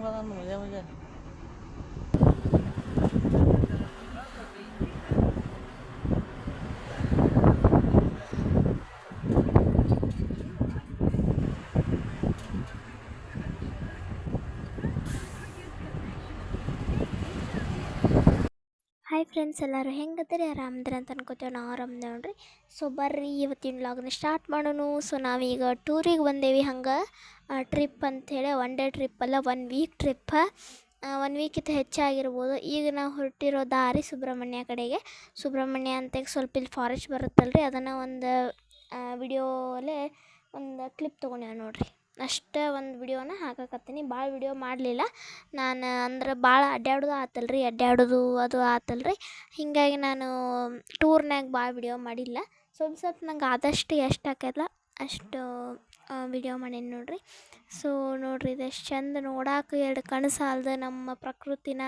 我他努力，我见。ಹಾಯ್ friends ಎಲ್ಲರೂ ಹೆಂಗದಿರಿ ಆರಾಮದಿರಿ ಅಂತ ಅನ್ಕೋತೇವೆ, ನಾವು ಆರಾಮ್ದೆ ನೋಡ್ರಿ. ಸೊ ಬರ್ರಿ ಇವತ್ತಿನ ಲಾಗ್ನ ಸ್ಟಾರ್ಟ್ ಮಾಡೋಣ. ಸೊ ನಾವೀಗ ಟೂರಿಗೆ ಬಂದೇವಿ ಹಂಗೆ. ಟ್ರಿಪ್ ಅಂಥೇಳಿ ಒನ್ ಡೇ ಟ್ರಿಪ್ ಅಲ್ಲ ಒನ್ ವೀಕ್ ಟ್ರಿಪ್ ಒನ್ ವೀಕಿಂತ ಹೆಚ್ಚಾಗಿರ್ಬೋದು. ಈಗ ನಾವು ಹೊರಟಿರೋ ದಾರಿ ಸುಬ್ರಹ್ಮಣ್ಯ ಕಡೆಗೆ. ಸುಬ್ರಹ್ಮಣ್ಯ ಅಂತ ಸ್ವಲ್ಪ ಇಲ್ಲಿ ಫಾರೆಸ್ಟ್ ಬರುತ್ತಲ್ರಿ, ಅದನ್ನು ಒಂದು ವಿಡಿಯೋಲೇ ಒಂದು ಕ್ಲಿಪ್ ತೊಗೊಂಡೇವೆ ನೋಡ್ರಿ. ಅಷ್ಟೇ ಒಂದು ವಿಡಿಯೋನ ಹಾಕಕತ್ತೀನಿ. ಭಾಳ ವಿಡಿಯೋ ಮಾಡಲಿಲ್ಲ. ನಾನು ಅಂದ್ರೆ ಭಾಳ ಅಡ್ಡಾಡೋದು ಆತಲ್ರಿ ಅಡ್ಡಾಡೋದು ಅದು ಆತಲ್ರಿ. ಹೀಗಾಗಿ ನಾನು ಟೂರ್ನಾಗ ಭಾಳ ವಿಡಿಯೋ ಮಾಡಿಲ್ಲ. ಸ್ವಲ್ಪ ಸ್ವಲ್ಪ ನಂಗೆ ಆದಷ್ಟು ಎಷ್ಟು ಆಕೈತಲ್ಲ ಅಷ್ಟು ವಿಡಿಯೋ ಮಾಡೀನಿ ನೋಡಿರಿ. ಸೊ ನೋಡ್ರಿ ಇದೆಷ್ಟು ಚಂದ ನೋಡಾಕ ಎರಡು ಕಣ್ಣು ಸಾಲದ ನಮ್ಮ ಪ್ರಕೃತಿನ.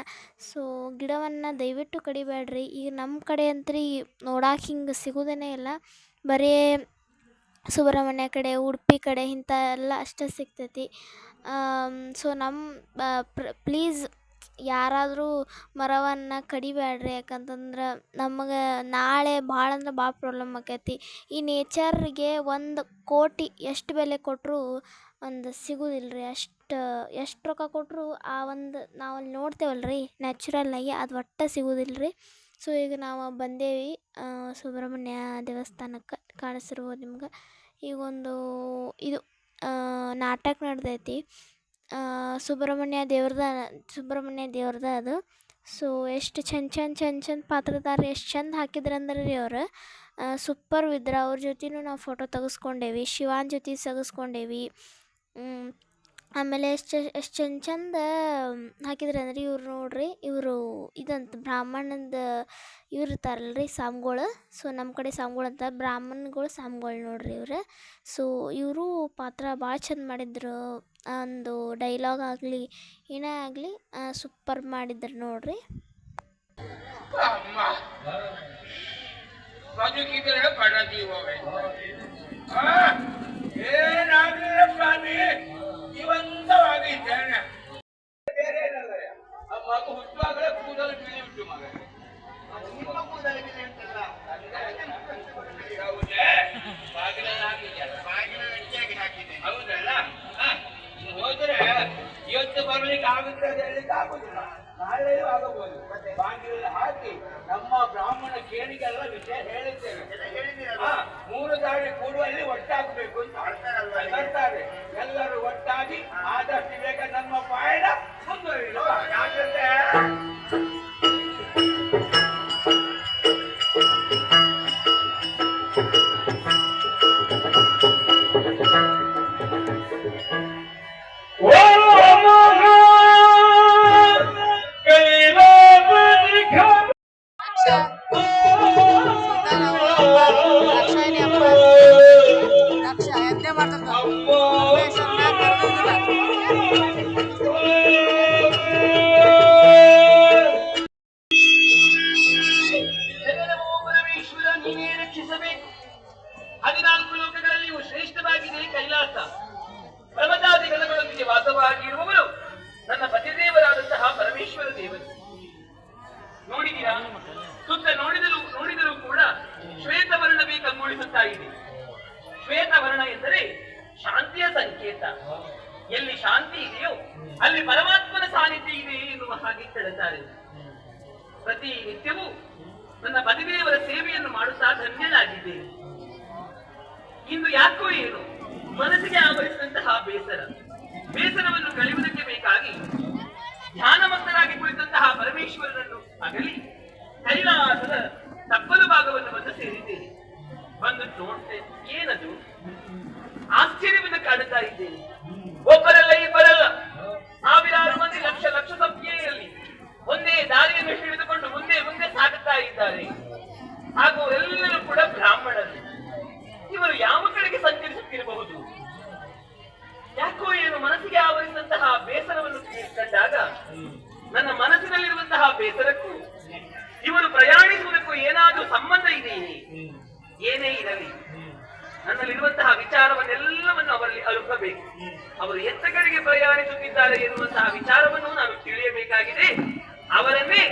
ಸೊ ಗಿಡವನ್ನು ದಯವಿಟ್ಟು ಕಡಿಬೇಡ್ರಿ. ಈಗ ನಮ್ಮ ಕಡೆ ಅಂತ್ರಿ ನೋಡಾಕ ಹಿಂಗೆ ಸಿಗೋದೇ ಇಲ್ಲ. ಬರೀ ಸುಬ್ರಹ್ಮಣ್ಯ ಕಡೆ, ಉಡುಪಿ ಕಡೆ ಇಂಥ ಎಲ್ಲ ಅಷ್ಟೇ ಸಿಗ್ತೈತಿ. ಸೊ ನಮ್ಮ ಪ್ಲೀಸ್ ಯಾರಾದರೂ ಮರವನ್ನು ಕಡಿಬೇಡ್ರಿ. ಯಾಕಂತಂದ್ರೆ ನಮಗೆ ನಾಳೆ ಭಾಳ ಅಂದ್ರೆ ಭಾಳ ಪ್ರಾಬ್ಲಮ್ ಆಕೈತಿ. ಈ ನೇಚರ್ಗೆ ಒಂದು ಕೋಟಿ ಎಷ್ಟು ಬೆಲೆ ಕೊಟ್ಟರೂ ಒಂದು ಸಿಗೋದಿಲ್ಲ ರೀ ಅಷ್ಟು, ಎಷ್ಟು ರೊಕ್ಕ ಕೊಟ್ಟರು ಆ ಒಂದು ನಾವು ಅಲ್ಲಿ ನೋಡ್ತೇವಲ್ಲ ರೀ ನ್ಯಾಚುರಲ್ಲಾಗಿ ಅದು ಒಟ್ಟು ಸಿಗೋದಿಲ್ಲ ರೀ ಸೊ ಈಗ ನಾವು ಬಂದೇವಿ ಸುಬ್ರಹ್ಮಣ್ಯ ದೇವಸ್ಥಾನಕ್ಕೆ ಕಾಣಿಸಿರ್ಬೋದು ನಿಮ್ಗೆ. ಈಗ ಒಂದು ಇದು ನಾಟಕ ನಡ್ದೈತಿ. ಸುಬ್ರಹ್ಮಣ್ಯ ದೇವ್ರದ ಸುಬ್ರಹ್ಮಣ್ಯ ದೇವ್ರದ ಅದು. ಸೊ ಎಷ್ಟು ಚಂದ ಚಂದ ಚಂದ ಚಂದ ಪಾತ್ರದಾರ ಎಷ್ಟು ಚಂದ ಹಾಕಿದ್ರಂದ್ರೆ ರೀ ಅವ್ರು. ಸೂಪರ್ ಇದ್ರು ಅವ್ರ ಜೊತೆನೂ ನಾವು ಫೋಟೋ ತೆಗೆಸ್ಕೊಂಡೇವಿ. ಶಿವಾನ್ ಜೊತೆ ತೆಗೆಸ್ಕೊಂಡೇವಿ ಆಮೇಲೆ ಎಷ್ಟು ಎಷ್ಟು ಚಂದ ಚಂದ ಹಾಕಿದ್ರು ಅಂದ್ರೆ ಇವ್ರು ನೋಡ್ರಿ, ಇವರು ಇದಂತ ಬ್ರಾಹ್ಮಣದ ಇವ್ರು ಇರ್ತಾರಲ್ಲ ರೀ ಸಾಮ್ಗಳು. ಸೊ ನಮ್ಮ ಕಡೆ ಸಾಮ್ಗಳು ಅಂತ ಬ್ರಾಹ್ಮಣಗಳು ಸಾಮ್ಗಳು ನೋಡ್ರಿ ಇವ್ರು. ಸೊ ಇವರು ಪಾತ್ರ ಭಾಳ ಚಂದ ಮಾಡಿದ್ರು. ಒಂದು ಡೈಲಾಗ್ ಆಗಲಿ, ಏನೇ ಆಗಲಿ ಸೂಪರ್ ಮಾಡಿದ್ರು ನೋಡ್ರಿ. ನಮ್ಮ ಬ್ರಾಹ್ಮಣ ಕೇಳಿಗೆಲ್ಲ ವಿಷಯ ಹೇಳಿದ್ದೇವೆ. ಹದಿನಾಲ್ಕು ಲೋಕಗಳಲ್ಲಿಯೂ ಶ್ರೇಷ್ಠವಾಗಿದೆ ಕೈಲಾಸ? ಪರ್ವತಾದಿ ಗಣಗಳೊಂದಿಗೆ ವಾಸವಾಗಿರುವವರು ನನ್ನ ಪತಿದೇವರಾದಂತಹ ಪರಮೇಶ್ವರ ದೇವರು. ನೋಡಿದೀರಾ ಸುತ್ತ ನೋಡಿದರೂ ನೋಡಿದರೂ ಕೂಡ ಶ್ವೇತವರ್ಣವೇ ಕಂಗೊಳಿಸುತ್ತಾ ಇದೆ. ಶ್ವೇತವರ್ಣ ಎಂದರೆ ಶಾಂತಿಯ ಸಂಕೇತ. ಎಲ್ಲಿ ಶಾಂತಿ ಇದೆಯೋ ಅಲ್ಲಿ ಪರಮಾತ್ಮನ ಸಾನ್ನಿಧ್ಯ ಇದೆ ಎನ್ನುವ ಹಾಗೆ ಕೇಳುತ್ತಾರೆ. ಪ್ರತಿ ನಿತ್ಯವೂ ನನ್ನ ಪತಿದೇವರ ಸೇವೆಯನ್ನು ಮಾಡುತ್ತಾ ಧನ್ಯನಾಗಿದ್ದೇನೆ ಇಂದು ಯಾಕೋ ಏನು ಮನಸ್ಸಿಗೆ ಆವರಿಸಿದಂತಹ ಬೇಸರ. ಬೇಸರವನ್ನು ಕಳೆಯುವುದಕ್ಕೆ ಕಾಡುತ್ತಾ ಇದ್ದೇನೆ ಒಬ್ಬರಲ್ಲ ಇಬ್ಬರಲ್ಲ. ಸಾವಿರಾರು ಮಂದಿ ಲಕ್ಷ ಲಕ್ಷ ಸಂಖ್ಯೆಯಲ್ಲಿ ಒಂದೇ ದಾರಿಯನ್ನು ಹಿಡಿದುಕೊಂಡು ಮುಂದೆ ಮುಂದೆ ಸಾಗುತ್ತಾ ಇದ್ದಾರೆ. ಹಾಗೂ ಎಲ್ಲರೂ ಕೂಡ ಬ್ರಾಹ್ಮಣರು. ಇವರು ಯಾವ ಕಡೆಗೆ ಸಂಚರಿಸುತ್ತಿರಬಹುದು? ಯಾಕೋ ಏನು ಮನಸ್ಸಿಗೆ ಆವರಿಸಿದಂತಹ ಬೇಸರವನ್ನು ಕಂಡಾಗ ನನ್ನ ಮನಸ್ಸಿನಲ್ಲಿರುವಂತಹ ಬೇಸರಕ್ಕೂ ಇವರು ಪ್ರಯಾಣಿಸುವುದಕ್ಕೂ ಏನಾದರೂ ಸಂಬಂಧ ಇದೆಯೇ? ಏನೇ ಇರಲಿ. ನನ್ನಲ್ಲಿರುವಂತಹ ಅವರು ಎತ್ತ ಕಡೆಗೆ ಪ್ರಯಾಣಿಸುತ್ತಿದ್ದಾರೆ ಎನ್ನುವಂತಹ ವಿಚಾರವನ್ನು ನಾವು ತಿಳಿಯಬೇಕಾಗಿದೆ. ಅವರನ್ನೇ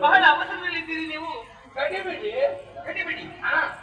ಬಹಳ ಅವಸರದಲ್ಲಿದ್ದೀರಿ ನೀವು. ಕಡಿಬೇಡಿ ಕಡಿಬೇಡಿ. ಹಾ.